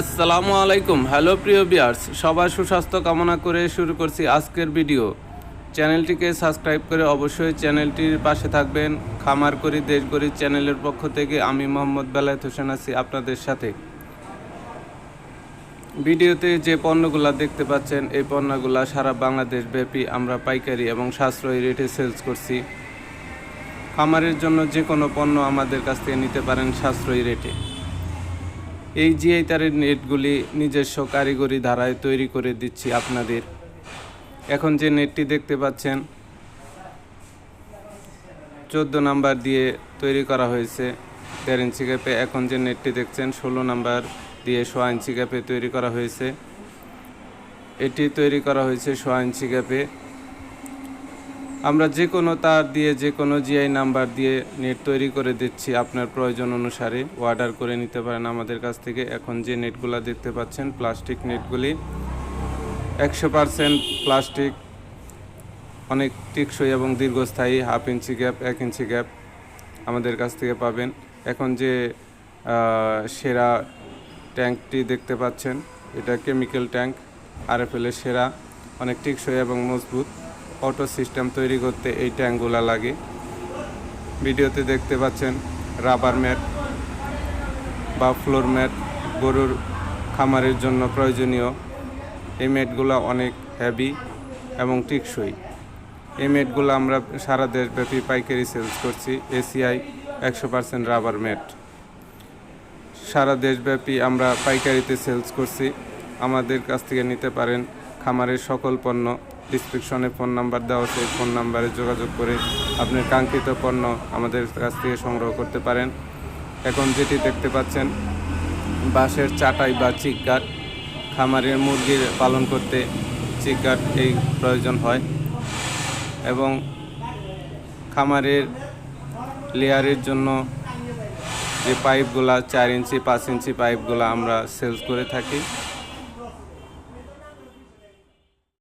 আসসালামু আলাইকুম। হ্যালো প্রিয় বিয়ার্স সবার সুস্বাস্থ্য কামনা করে শুরু করছি আজকের ভিডিও। চ্যানেলটিকে সাবস্ক্রাইব করে অবশ্যই চ্যানেলটির পাশে থাকবেন। খামার করি, দেশ করি চ্যানেলের পক্ষ থেকে আমি মোহাম্মদ বেলায়েত হোসেন আছি আপনাদের সাথে। ভিডিওতে যে পণ্যগুলা দেখতে পাচ্ছেন, এই পণ্যগুলা সারা বাংলাদেশ ব্যাপী আমরা পাইকারি এবং সাশ্রয়ী রেটে সেলস করছি। খামারের জন্য যে কোনো পণ্য আমাদের কাছ থেকে নিতে পারেন সাশ্রয়ী রেটে। এই জিআই তারের নেটগুলি নিজস্ব কারিগরি ধারায় তৈরি করে দিচ্ছি আপনাদের। এখন যে নেটটি দেখতে পাচ্ছেন, চোদ্দ নাম্বার দিয়ে তৈরি করা হয়েছে। দেড় ইঞ্চি গ্যাপে এখন যে নেটটি দেখছেন, ষোলো নাম্বার দিয়ে সোয়া ইঞ্চি গ্যাপে তৈরি করা হয়েছে। এটি তৈরি করা হয়েছে সোয়া ইঞ্চি গ্যাপে আমরা যে কোনো তার দিয়ে, যে কোনো জিআই নাম্বার দিয়ে নেট তৈরি করে দিচ্ছি। আপনার প্রয়োজন অনুসারে অর্ডার করে নিতে পারেন আমাদের কাছ থেকে। এখন যে নেটগুলো দেখতে পাচ্ছেন প্লাস্টিক নেটগুলি একশো পারসেন্ট প্লাস্টিক অনেক টেকসই এবং দীর্ঘস্থায়ী হাফ ইঞ্চি গ্যাপ এক ইঞ্চি গ্যাপ আমাদের কাছ থেকে পাবেন। এখন যে সেরা ট্যাঙ্কটি দেখতে পাচ্ছেন, এটা কেমিক্যাল ট্যাঙ্ক আর আরএফএলের সেরা, অনেক টেকসই এবং মজবুত। অটো সিস্টেম তৈরি করতে এই ট্যাঙ্কগুলো লাগে। ভিডিওতে দেখতে পাচ্ছেন রাবার ম্যাট বা ফ্লোর ম্যাট গরুর খামারের জন্য প্রয়োজনীয়। এই ম্যাটগুলো অনেক হ্যাভি এবং টেকসই। এই ম্যাটগুলো আমরা সারা দেশব্যাপী পাইকারি সেলস করছি এসিআই একশো পার্সেন্ট রাবার ম্যাট। সারা দেশব্যাপী আমরা পাইকারিতে সেলস করছি। আমাদের কাছ থেকে নিতে পারেন খামারের সকল পণ্য। ডিসক্রিপশনে ফোন নাম্বার দেওয়া আছে ফোন নাম্বারে যোগাযোগ করে আপনার কাঙ্ক্ষিত পণ্য আমাদের কাছ থেকে সংগ্রহ করতে পারেন। এখন যেটি দেখতে পাচ্ছেন, বাঁশের চাটাই বা চিকগাট খামারের মুরগির পালন করতে চিকগাট এই প্রয়োজন হয় এবং খামারের লেয়ারের জন্য যে পাইপগুলা চার ইঞ্চি, পাঁচ ইঞ্চি পাইপগুলো আমরা সেলস করে থাকি।